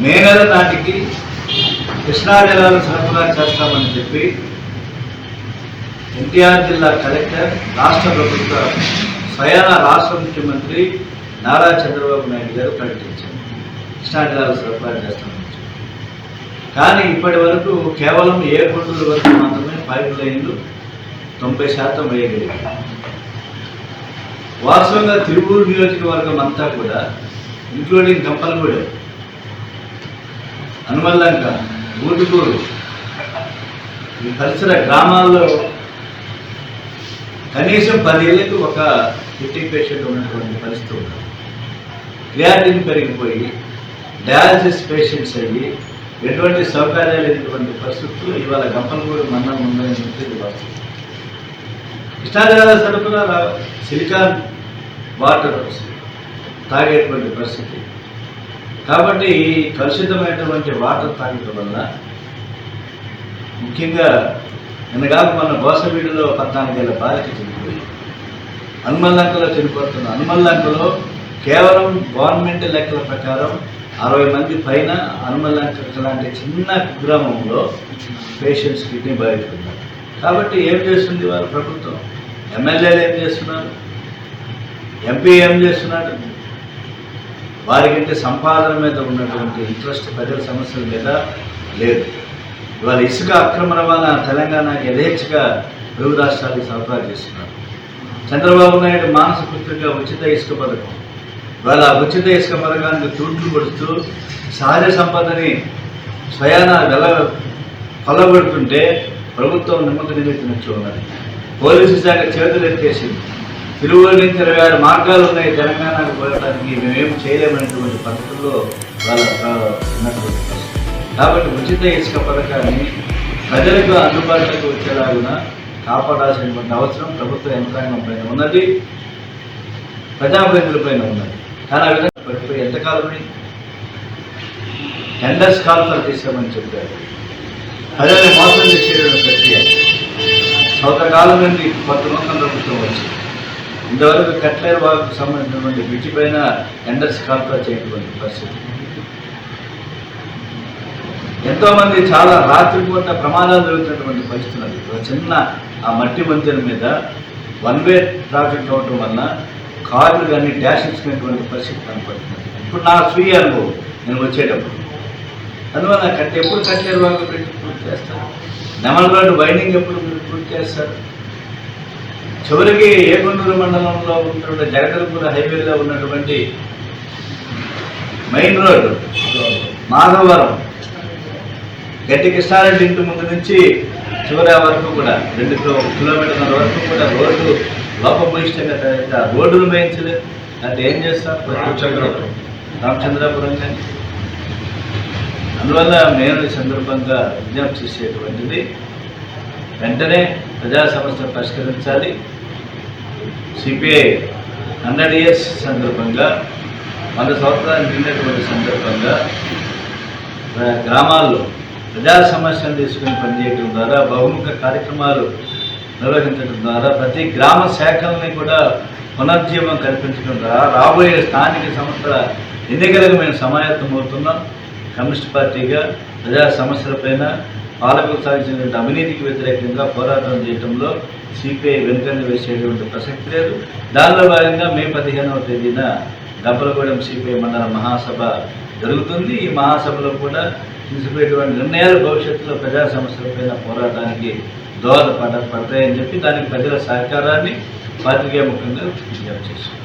రాష్ట్రానికి కృష్ణా జలాలు సరఫరా చేస్తామని చెప్పి ఎన్టీఆర్ జిల్లా కలెక్టర్ రాష్ట్ర ప్రభుత్వ స్వయాన రాష్ట్ర ముఖ్యమంత్రి నారా చంద్రబాబు నాయుడు గారు ప్రకటించారు. కృష్ణా జలాలు సరఫరా చేస్తామని కానీ ఇప్పటి వరకు కేవలం ఏ గుంటూరు వరకు మాత్రమే పైప్ లైన్లు తొంభై శాతం వేయగలిగాయి. వాస్తవంగా తిరుపూరు నియోజకవర్గం అంతా కూడా ఇంక్లూడింగ్ కంపలగూడెం హనుమల్లంక ఊటుకూరు ఈ పరిసర గ్రామాల్లో కనీసం పదేళ్ళకు ఒక కిడ్నీ పేషెంట్ ఉన్నటువంటి పరిస్థితి ఉంది క్రియాటిన్ పెరిగిపోయి డయాలసిస్ పేషెంట్స్ అయ్యి ఎటువంటి సౌకర్యాలు లేనటువంటి పరిస్థితులు ఇవాళ గంపలగూడు మన్నం ఉందని చెప్పి వాస్తవం. కృష్ణాజలాల సరఫరా సిలికాన్ వాటర్ తాగేటువంటి పరిస్థితి. కాబట్టి ఈ కలుషితమైనటువంటి వాటర్ తాగటం వల్ల ముఖ్యంగా నిన్నగాక మన గోసవీడిలో పద్నాలుగేళ్ళ బాలిక చనిపోయి హనుమల్లంకలో చనిపోతున్న హనుమల్లంకలో కేవలం గవర్నమెంట్ లెక్కల ప్రకారం అరవై మంది పైన హనుమల్లంక లాంటి చిన్న కుగ్రామంలో పేషెంట్స్ కిడ్నీ బాధితున్నారు కాబట్టి ఏం చేస్తుంది వాళ్ళ ప్రభుత్వం? ఎమ్మెల్యేలు ఏం చేస్తున్నారు? ఎంపీ ఏం చేస్తున్నాడు వారికంటే సంపాదన మీద ఉన్నటువంటి ఇంట్రెస్ట్ ప్రజల సమస్యల మీద లేదు. ఇవాళ ఇసుక అక్రమ రవాణా తెలంగాణ యథేచ్ఛగా తెలుగు రాష్ట్రాలకు సరఫరా చేస్తున్నారు. చంద్రబాబు నాయుడు మానసపుత్రిక ఉచిత ఇసుక పథకం. ఇవాళ ఉచిత ఇసుక పథకానికి తూట్లు పడుతూ సహజ సంపదని స్వయాన వెల కొల్లబెడుతుంటే ప్రభుత్వం నిమ్మక నిమిత్తినచ్చు ఉన్నది. పోలీసు శాఖ చేతులు ఎత్తేసింది తెలుగులో నుంచి ఇరవై ఆరు మార్గాలు ఉన్నాయి తెలంగాణకు పోవడానికి మేమేం చేయలేమనేటువంటి పద్ధతుల్లో వాళ్ళ ఉన్నటువంటి కాబట్టి ఉచిత ఇసుక పథకాన్ని ప్రజలకు అందుబాటులోకి వచ్చేలాగున కాపాడాల్సినటువంటి అవసరం ప్రభుత్వ యంత్రాంగం పైన ఉన్నది. ప్రజాప్రతినిధుల పైన ఉన్నది. కానీ ఆ విధంగా పడిపోయి ఎంతకాలమై? టెండర్స్ కాల్ఫర్ తీసామని చెప్పారు. ప్రజల్ని మోసం చేసేటువంటి ప్రక్రియ. సంవత్సరకాలం నుండి కొత్త నూతన ప్రభుత్వం వచ్చింది ఇంతవరకు కట్లేరు వాకు సంబంధించినటువంటి బ్రిడ్జి పైన ఎండర్స్ కాల్పా చేయటువంటి పరిస్థితి. ఎంతోమంది చాలా రాత్రిపూట ప్రమాదాలు జరుగుతున్నటువంటి పరిస్థితులు ఒక చిన్న ఆ మట్టి మందిరం మీద వన్ వే ట్రాఫిక్ అవటం వల్ల కార్లు కానీ డాష్ ఇచ్చినటువంటి పరిస్థితి కనపడుతుంది. ఇప్పుడు నా స్వీయ అనుభవం. నేను వచ్చేటప్పుడు. అందువల్ల కట్టి ఎప్పుడు కట్టేరు వాళ్ళు పెట్టి పూర్తి చేస్తారు? నెమల రోడ్డు వైండింగ్ ఎప్పుడు మీరు పూర్తి చేస్తారు? చివరికి ఏగుండూరు మండలంలో ఉన్నటువంటి జగదలపూర హైవేలో ఉన్నటువంటి మెయిన్ రోడ్డు మాధవరం గట్టి కృష్ణారెడ్డి ఇంటి ముందు నుంచి చివరి వరకు కూడా రెండు కిలోమీటర్ల వరకు కూడా రోడ్డు లోపభూయిష్టంగా తయారైతే ఆ రోడ్డును వేయించలేదు అంటే ఏం చేస్తారు రామచంద్రపురం. రామచంద్రపురం కానీ. అందువల్ల నేను ఈ సందర్భంగా విజ్ఞప్తి చేసేటువంటిది వెంటనే ప్రజా సమస్యలు పరిష్కరించాలి. సిపిఐ హండ్రెడ్ ఇయర్స్ సందర్భంగా వంద సంవత్సరాలు నిండినటువంటి సందర్భంగా గ్రామాల్లో ప్రజా సమస్యలు తీసుకుని పనిచేయడం ద్వారా బహుముఖ కార్యక్రమాలు నిర్వహించడం ద్వారా ప్రతి గ్రామ శాఖల్ని కూడా పునర్జీవం కల్పించడం ద్వారా రాబోయే స్థానిక సంస్థల ఎన్నికలకు మేము సమాయత్తమవుతున్నాం. కమ్యూనిస్ట్ పార్టీగా ప్రజా సమస్యలపైన పాలకులు సాధించినటువంటి అవినీతికి వ్యతిరేకంగా పోరాటం చేయడంలో సిపిఐ వెనుకంజ వేసేటువంటి ప్రసక్తి లేదు. దానిలో భాగంగా మే పదిహేనవ తేదీన డబ్బలగూడెం సిపిఐ మండల మహాసభ జరుగుతుంది. ఈ మహాసభలో కూడా తీసుకునేటువంటి నిర్ణయాలు భవిష్యత్తులో ప్రజా సమస్యలపైన పోరాటానికి దోహదపడ పడతాయని చెప్పి దానికి ప్రజల సహకారాన్ని పాత్రికేయ ముఖ్యంగా విజ్ఞప్తి చేస్తున్నాం